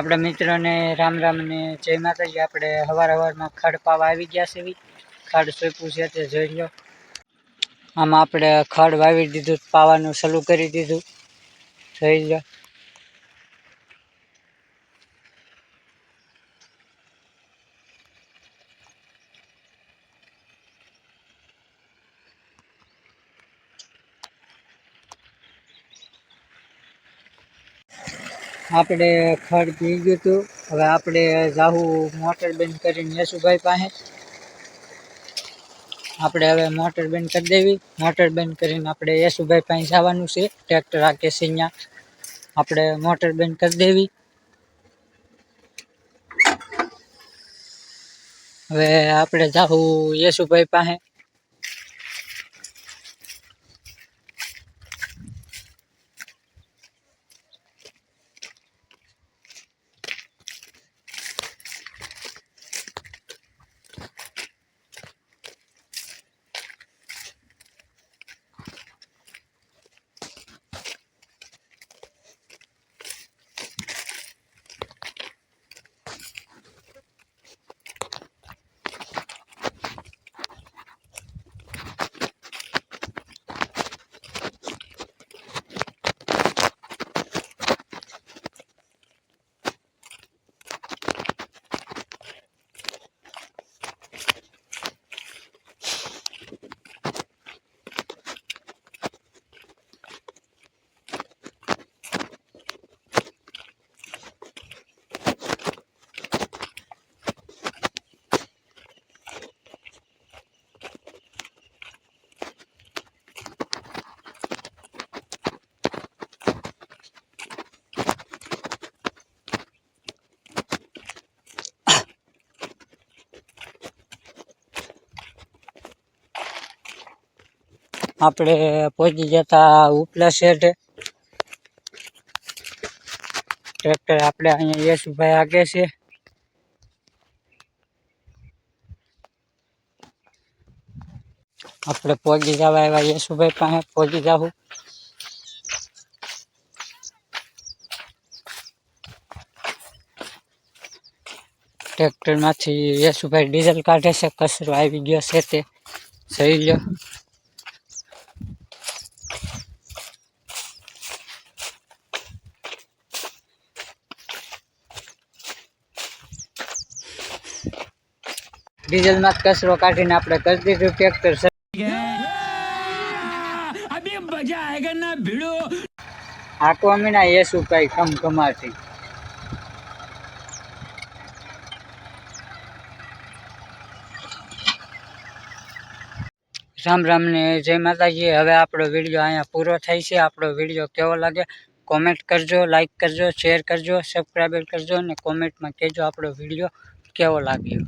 આપણા મિત્રોને રામ રામ ને જય માતાજી આપણે હવાર હવારમાં ખડ પાવા આવી ગયા છે ખડ સોંપ્યું છે તે જોઈ લો આમાં આપણે ખડ વાવી દીધું પાવાનું શરૂ કરી દીધું જોઈ લો આપણે ખાડ પી લીધું તો હવે આપણે જાહું મોટર બેન્ડ કરીને એસુભાઈ પાસે આપણે હવે મોટર બેન્ડ કરી દેવી મોટર બેન્ડ કરીને આપણે એસુભાઈ પાસે જવાનું છે ટ્રેક્ટર રાખે છે અહીંયા આપણે મોટર બેન્ડ કરી દેવી હવે આપણે જાહું એસુભાઈ પાસે આપડે પોગી જતા ઉપલા શેઢે ટ્રેક્ટર આપડે અહીંયા યશુ ભાઈ આ કે છે આપણે પોગી જવા આવ્યા યશુ ભાઈ પાસે પોગી જાવું ટ્રેક્ટર માં છે યશુ ભાઈ ડીઝલ કાર્ડ છે કસર આવી ગયો છે તે લઈ લો ડીઝલમાં કચરો કાઢીને આપણે કરી દીધું ટ્રેક્ટર આકવામીના એ શું કઈ રામ રામ ને જય માતાજી હવે આપણો વિડીયો અહીંયા પૂરો થાય છે આપણો વિડીયો કેવો લાગે કોમેન્ટ કરજો લાઈક કરજો શેર કરજો સબસ્ક્રાઈબ કરજો અને કોમેન્ટમાં કહેજો આપણો વિડીયો કેવો લાગ્યો